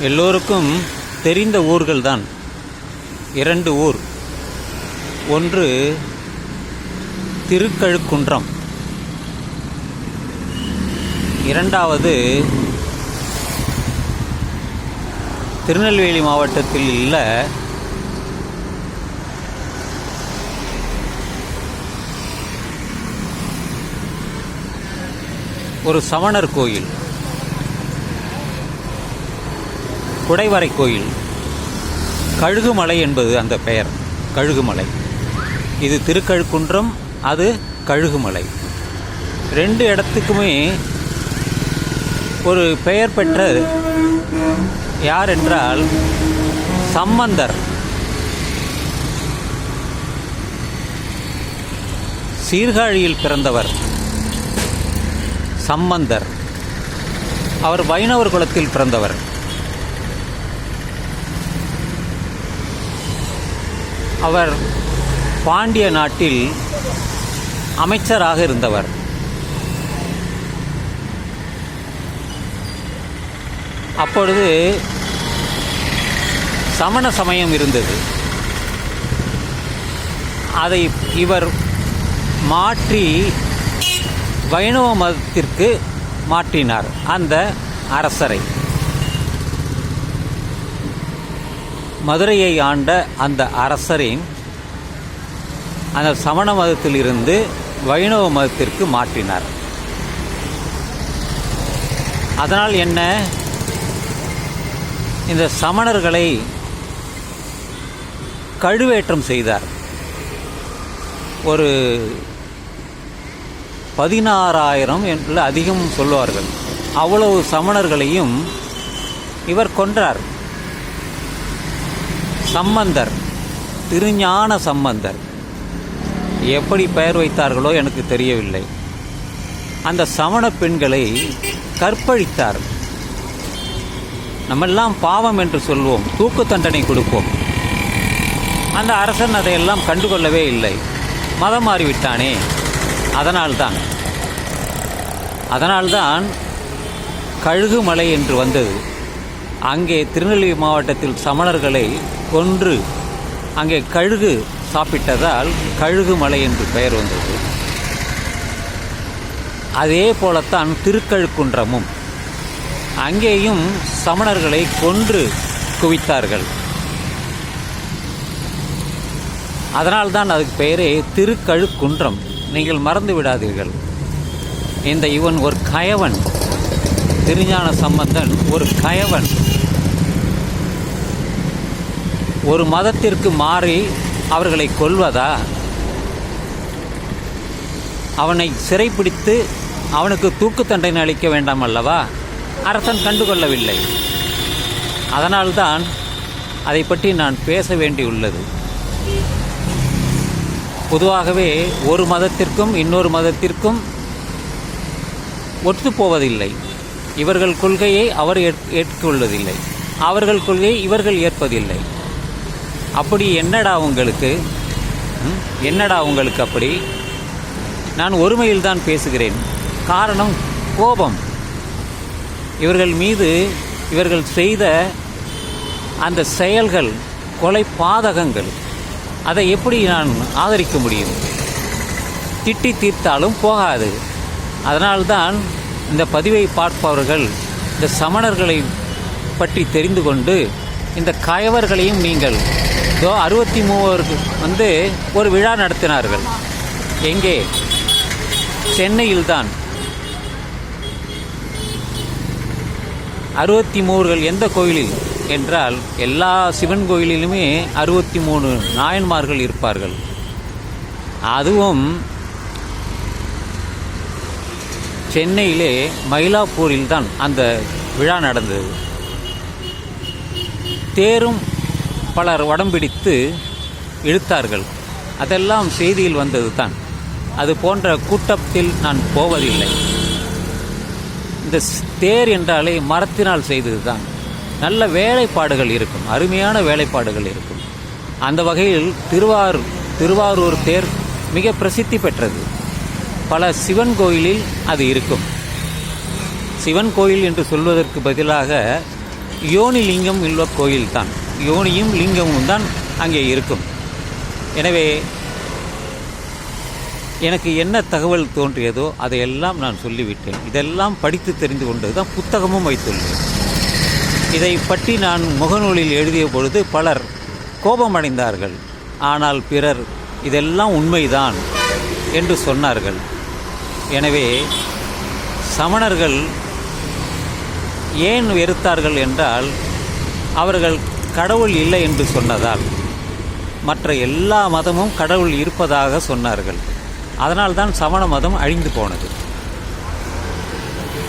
எல்லோருக்கும் தெரிந்த ஊர்கள்தான். இரண்டு ஊர். ஒன்று திருக்கழுக்குன்றம். இரண்டாவது திருநெல்வேலி மாவட்டத்தில் உள்ள ஒரு சமணர் கோயில். குடைவரை கோயில். கழுகுமலை என்பது அந்த பெயர். கழுகுமலை. இது திருக்கழுக்குன்றம் அது கழுகுமலை. ரெண்டு இடத்துக்குமே ஒரு பெயர் பெற்ற யார் என்றால் சம்பந்தர். சீர்காழியில் பிறந்தவர் சம்பந்தர். அவர் வைணவர் குலத்தில் பிறந்தவர். அவர் பாண்டிய நாட்டில் அமைச்சராக இருந்தவர். அப்பொழுது சமண சமயம் இருந்தது. அதை இவர் மாற்றி வைணவ மதத்திற்கு மாற்றினார் அந்த அரசரை. மதுரையை ஆண்ட அந்த அரசரின் அந்த சமண மதத்திலிருந்து வைணவ மதத்திற்கு மாற்றினார். அதனால் என்ன? இந்த சமணர்களை கழுவேற்றம் செய்தார். ஒரு பதினாறாயிரம் என்று அதிகம் சொல்லுவார்கள் அவ்வளவு சமணர்களையும் இவர் கொன்றார். சம்பந்தர். திருஞான சம்பந்தர். எப்படி பெயர் வைத்தார்களோ எனக்கு தெரியவில்லை. அந்த சமண பெண்களை கற்பழித்தார் நம்மெல்லாம் பாவம் என்று சொல்வோம். தூக்கு தண்டனை கொடுப்போம். அந்த அரசன் அதையெல்லாம் கண்டுகொள்ளவே இல்லை. மதம் மாறிவிட்டானே. அதனால்தான். அதனால்தான் கழுகுமலை என்று வந்தது. அங்கே திருநெல்வேலி மாவட்டத்தில் சமணர்களை கொன்று அங்கே கழுகு சாப்பிட்டதால் கழுகு மலை என்று பெயர் வந்தது. அதே போலத்தான் திருக்கழுக்குன்றமும். அங்கேயும் சமணர்களை கொன்று குவித்தார்கள். அதனால்தான் அதுக்கு பெயரே திருக்கழுக்குன்றம். நீங்கள் மறந்து விடாதீர்கள். இந்த இவன் ஒரு கயவன். திருஞான சம்பந்தன் ஒரு கயவன். ஒரு மதத்திற்கு மாறி அவர்களை கொல்வதா? அவனை சிறைப்பிடித்து அவனுக்கு தூக்கு தண்டனை அளிக்க வேண்டாம் அல்லவா? அரசன் கண்டுகொள்ளவில்லை. அதனால்தான் அதை பற்றி நான் பேச வேண்டியுள்ளது. பொதுவாகவே ஒரு மதத்திற்கும் இன்னொரு மதத்திற்கும் ஒத்துப்போவதில்லை இவர்கள் கொள்கையை அவர் ஏற்- ஏற்றுக்கொள்வதில்லை. அவர்கள் கொள்கையை இவர்கள் ஏற்பதில்லை. அப்படி என்னடா உங்களுக்கு? என்னடா உங்களுக்கு அப்படி? நான் ஒருமையில் தான் பேசுகிறேன். காரணம் கோபம். இவர்கள் மீது இவர்கள் செய்த அந்த செயல்கள் கொலை பாதகங்கள் அதை எப்படி நான் ஆதரிக்க முடியும்? திட்டி தீர்த்தாலும் போகாது. அதனால்தான் இந்த பதிவை பார்ப்பவர்கள் இந்த சமணர்களை பற்றி தெரிந்து கொண்டு இந்த கயவர்களையும் நீங்கள் இதோ அறுபத்தி மூவருக்கு வந்து ஒரு விழா நடத்தினார்கள். எங்கே? சென்னையில்தான். அறுபத்தி மூவர்கள் எந்த கோயிலில்? என்றால் எல்லா சிவன் கோயிலிலுமே அறுபத்தி மூணு நாயன்மார்கள் இருப்பார்கள். அதுவும் சென்னையிலே மயிலாப்பூரில் தான் அந்த விழா நடந்தது. தேரும் பலர் உடம்பிடித்து இழுத்தார்கள். அதெல்லாம் செய்தியில் வந்தது தான் அது போன்ற கூட்டத்தில் நான் போவதில்லை. இந்த தேர் என்றாலே மரத்தினால் செய்தது தான் நல்ல வேலைப்பாடுகள் இருக்கும். அருமையான வேலைப்பாடுகள் இருக்கும். அந்த வகையில் திருவாரூர் திருவாரூர் தேர் மிக பிரசித்தி பெற்றது. பல சிவன் கோயிலில் அது இருக்கும். சிவன் கோயில் என்று சொல்வதற்கு பதிலாக யோனிலிங்கம் உள்ள கோயில் தான் யோனியும் லிங்கமும் தான் அங்கே இருக்கும். எனவே எனக்கு என்ன தகவல் தோன்றியதோ அதையெல்லாம் நான் சொல்லிவிட்டேன். இதெல்லாம் படித்து தெரிந்து கொண்டது தான் புத்தகமும் வைத்துள்ளேன். இதை பற்றி நான் முகநூலில் எழுதிய பொழுது பலர் கோபமடைந்தார்கள். ஆனால் பிறர் இதெல்லாம் உண்மைதான் என்று சொன்னார்கள். எனவே சமணர்கள் ஏன் வெறுத்தார்கள் என்றால் அவர்கள் கடவுள் இல்லை என்று சொன்னதால் மற்ற எல்லா மதமும் கடவுள் இருப்பதாக சொன்னார்கள். அதனால்தான் சமண மதம் அழிந்து போனது.